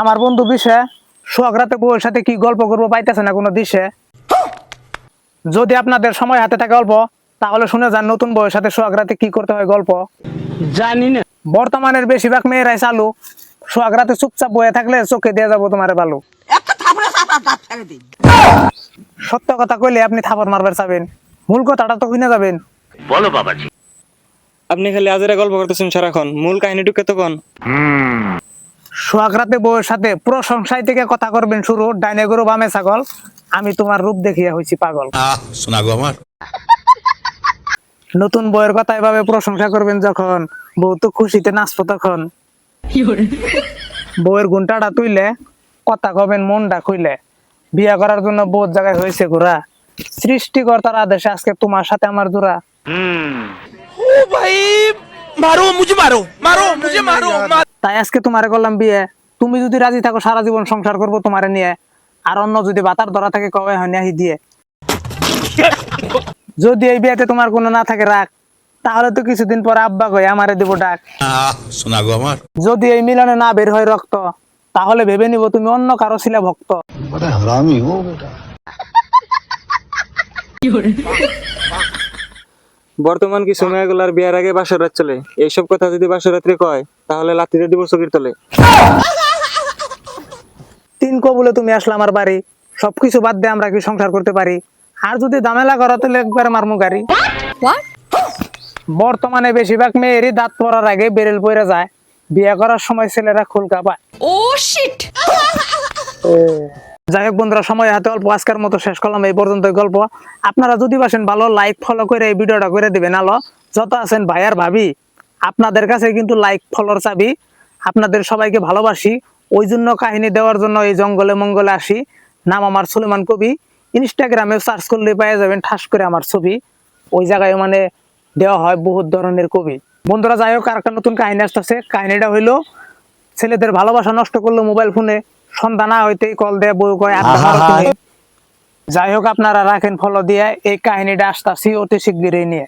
আমার বন্ধু বিষে সোহাগ রাতে বউয়ের সাথে কি গল্প করব পাইতেছে না কোনো দিশে? যদি আপনাদের সময় হাতে থাকে অল্প তাহলে শুনে যান নতুন বউয়ের সাথে সোহাগ রাতে কি করতে হয় গল্প। জানি না। বর্তমানের বেশিরভাগ মেয়েরাই চালু। সোহাগ রাতে চুপচাপ বয়ে থাকলে চোখে দিয়ে যাব তোমার ভালো সত্য কথা কইলে আপনি থাপড় মারবার চাবেন। মূল কথাটা তো শুনে যাবেন। আপনি খালি আজেরা গল্প করতেছেন সারাক্ষণ। মূল কাহিনীটুকু তখন সোহাগ রাতে বউয়ের সাথে প্রশংসায় থেকে কথা করবেন শুরু। ডাইনে গরু বামে ছাগল। আমি তোমার রূপ দেখিয়া হয়েছি পাগল। আহ শোনা গো আমার। নতুন বইয়ের কথা এভাবে প্রশংসা করবেন যখন বউ তো খুশিতে নাচবো তখন। বউয়ের ঘুমটাটা তুইলে কথা কবেন মনটা খুইলে। বিয়া করার জন্য বহুত জায়গায় হয়েছে ঘোরা। সৃষ্টিকর্তার আদেশে আজকে তোমার সাথে আমার জোড়া মারো মুঝে মারো মারো মুঝে মারো তাই আজকে তোমারে করলাম বিয়ে। তুমি যদি রাজি থাকো সারা জীবন সংসার করব তোমারে নিয়ে। আর অন্য যদি বাতার ধরা থাকে কবে হয় আহি দিয়ে। যদি এই বিয়েতে তোমার কোনো না থাকে রাগ তাহলে তো কিছুদিন পর আব্বা কই আমারে দিব ডাক। আহ শোনা গো আমার। যদি এই মিলনে না বের হয় রক্ত তাহলে ভেবে নিব তুমি অন্য কারও ছিলে ভক্ত। বর্তমান কিছু মেয়েগুলার বিয়ার আগে বাসর রাত চলে? এইসব কথা যদি বাসর রাত্রে কয় তাহলে লাতিতে দিব চকির তলে। তিন কবুলে তুমি আসলে আমার বাড়ি। সবকিছু বাদ দিয়ে আমরা কি সংসার করতে পারি? আর যদি দামেলা করো তাহলে একবার মারমু গাড়ি। বর্তমানে বেশিরভাগ মেয়েরই দাঁত পড়ার আগে বেরেল পড়ে যায়। বিয়ে করার সময় ছেলেরা খুলকা পায়। ও শিট যাই হোক বন্ধুরা, সময় হাতে অল্প, আজকের মতো শেষ করলাম, এই পর্যন্ত গল্প। আপনারা যদি বাসেন ভালো লাইক ফলো করে এই ভিডিওটা করে দিবেন আলো যত আছেন ভাই আর ভাবি, আপনাদের কাছে কিন্তু লাইক ফলোর চাবি। আপনাদের সবাইকে ভালোবাসি। ওই জন্য কাহিনী দেওয়ার জন্য এই জঙ্গলে মঙ্গলে আসি। নাম আমার সুলেমান কবি। ইনস্টাগ্রামে সার্চ করলে পেয়ে যাবেন ঠাস করে আমার ছবি। ওই জায়গায় মানে দেওয়া হয় বহুত ধরনের কবি। বন্ধুরা, যাই হোক, আর একটা নতুন কাহিনী আসতেছে। কাহিনীটা হইল, ছেলেদের ভালোবাসা নষ্ট করল মোবাইল ফোনে। সন্ধ্যা হইতে কল দেয় বউ কয় যাই হোক আপনারা রাখেন ফলো দিয়ে এই কাহিনীটা আসতেছি অতি শিগগিরই নিয়ে।